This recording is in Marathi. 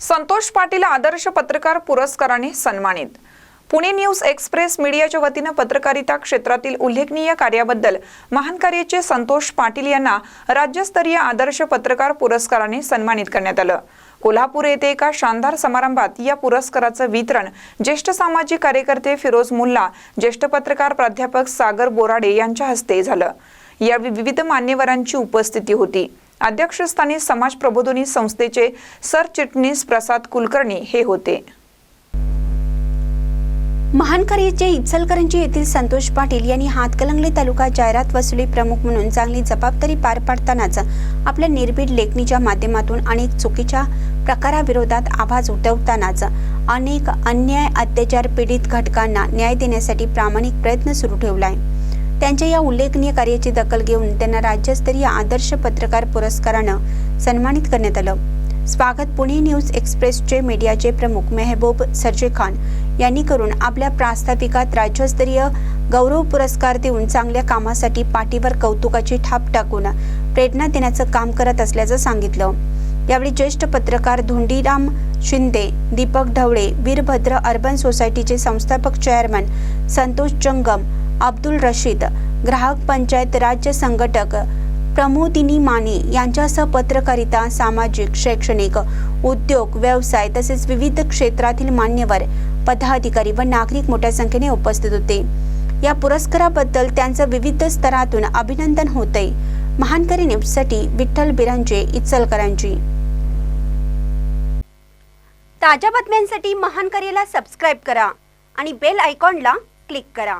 संतोष पाटील आदर्श पत्रकार पुरस्काराने सन्मानित. पुणे न्यूज एक्सप्रेस मीडियाच्या वतीनं पत्रकारिता क्षेत्रातील उल्लेखनीय कार्याबद्दल महान कार्याचे संतोष पाटील यांना राज्यस्तरीय आदर्श पत्रकार पुरस्काराने सन्मानित करण्यात आलं. कोल्हापूर येथे एका शानदार समारंभात या पुरस्काराचं वितरण ज्येष्ठ सामाजिक कार्यकर्ते फिरोज मुल्ला ज्येष्ठ पत्रकार प्राध्यापक सागर बोराडे यांच्या हस्ते झालं. यावेळी विविध मान्यवरांची उपस्थिती होती. अध्यक्षस्थानी समाज प्रबोधनी संस्थेचे सरचिटणीस प्रसाद कुलकर्णी हे होते. महानकरीचे इचलकरंजी येथील संतोष पाटील यांनी हातकलंगले तालुका जाहिरात वसुली प्रमुख म्हणून चांगली जबाबदारी पार पाडतानाच आपल्या निर्भीड लेखणीच्या माध्यमातून अनेक चुकीच्या प्रकाराविरोधात आवाज उठवतानाच अनेक अन्याय अत्याचार पीडित घटकांना न्याय देण्यासाठी प्रामाणिक प्रयत्न सुरू ठेवला आहे त्यांच्या या उल्लेखनीय कार्याची दखल घेऊन त्यांना राज्यस्तरीय आदर्श पत्रकार पुरस्कारानं सन्मानित करण्यात आलं. स्वागत पुणे न्यूज एक्सप्रेसचे मीडियाचे प्रमुख मेहबूब सरजे खान यांनी करून आपल्या प्रास्ताविकात राज्यस्तरीय गौरव पुरस्कार देऊन चांगल्या कामासाठी पाठीवर कौतुकाची थाप टाकून प्रेरणा देण्याचं काम करत असल्याचं सांगितलं. यावेळी ज्येष्ठ पत्रकार धोंडीराम शिंदे दीपक ढवळे वीरभद्र अर्बन सोसायटीचे संस्थापक चेअरमन संतोष जंगम अब्दुल रशीद ग्राहक पंचायत राज्य संघटक प्रमोदिनी माने यांच्यासह पत्रकारिता सामाजिक शैक्षणिक उद्योग व्यवसाय तसेच विविध क्षेत्रातील मान्यवर पदाधिकारी व नागरिक मोठ्या संख्येने उपस्थित होते. या पुरस्काराबद्दल त्यांचं विविध स्तरातून अभिनंदन होते महानकरी न्यूजसाठी विठ्ठल बिरांजे इचलकरांची ताज्या बातम्यांसाठी महानकरीला सबस्क्राईब करा आणि बेल आयकॉनला क्लिक करा.